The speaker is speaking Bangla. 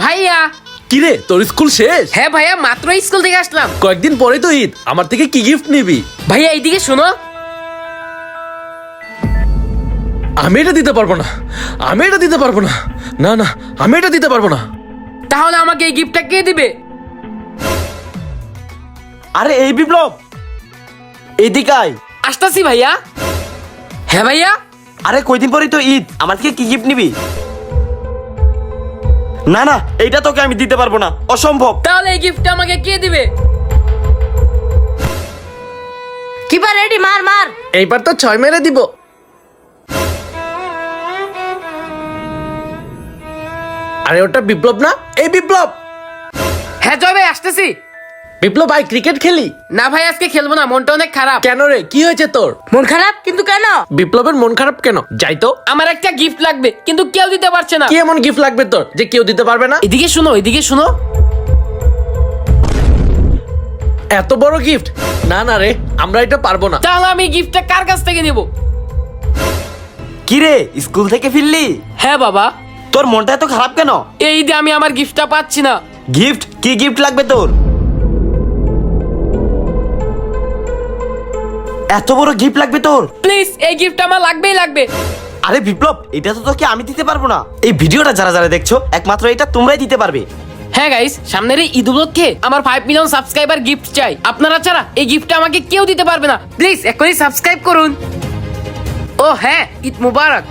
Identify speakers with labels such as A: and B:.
A: ভাইয়া।
B: কিরে তোর স্কুল শেষ?
A: হ্যাঁ ভাইয়া মাত্র স্কুল থেকে আসলাম।
B: কয়েকদিন পরেই তো ঈদ আমার থেকে কি গিফট নিবি?
A: ভাইয়া এইদিকে শোনো।
B: আমি এটা দিতে পারব না আমি এটা দিতে পারব না। না না আমি এটা দিতে পারব না।
A: তাহলে আমাকে এই গিফটটা কে দিবে?
C: আরে এই বিপ্লব। এইদিকে আয়।
A: আসতাছি ভাইয়া। হ্যাঁ ভাইয়া।
C: আরে কয়দিন পরেই তো ঈদ আমার থেকে কি গিফট নিবি? না না এইটা তোকে আমি দিতে পারব না। অসম্ভব।
A: তাহলে এই গিফটটা আমাকে কে দিবে?
D: কিপার রেডি মার মার।
B: এইবার তো ছয় মেরে দিব। আরে ওটা বিপ্লব না? এই বিপ্লব!
A: হ্যাঁ জয় ভাই আসতেছি।
B: বিপ্লব ভাই ক্রিকেট খেলি?
A: না ভাই আজকে খেলব না মনটা অনেক খারাপ।
B: কেন রে? কি হয়েছে তোর?
D: মন খারাপ? কিন্তু কেন?
B: বিপ্লবের মন খারাপ কেন? যাই তো।
A: আমার একটা গিফট লাগবে কিন্তু কেউ দিতে পারছে না।
B: কি এমন গিফট লাগবে তোর যে কেউ দিতে পারবে না?
A: এদিকে শুনো এদিকে শুনো।
B: এত বড় গিফট না না রে আমরা এটা পারব না।
A: তাহলে আমি গিফটটা কার কাছ থেকে নেব?
C: কি রে স্কুল থেকে ফিরলি?
A: হ্যাঁ বাবা।
C: তোর মনটা এত খারাপ কেন?
A: এই ঈদে আমি আমার গিফটটা পাচ্ছি না।
C: গিফট কি গিফট লাগবে তোর? এত বড় গিফট লাগবে তোর?
A: প্লিজ এই গিফট আমার লাগবেই লাগবে।
C: আরে বিপ্লব এটা তো তোকে আমি দিতে পারব না। এই ভিডিওটা যারা যারা দেখছ একমাত্র এটা তোমরাই দিতে পারবে।
A: হ্যাঁ গাইস সামনের এই ঈদ উপলক্ষে আমার ফাইভ মিলিয়ন সাবস্ক্রাইবার গিফট চাই। আপনারা ছাড়া এই গিফটটা আমাকে কেউ দিতে পারবে না। প্লিজ এখনই সাবস্ক্রাইব করুন। ও হ্যাঁ ঈদ মুবারক।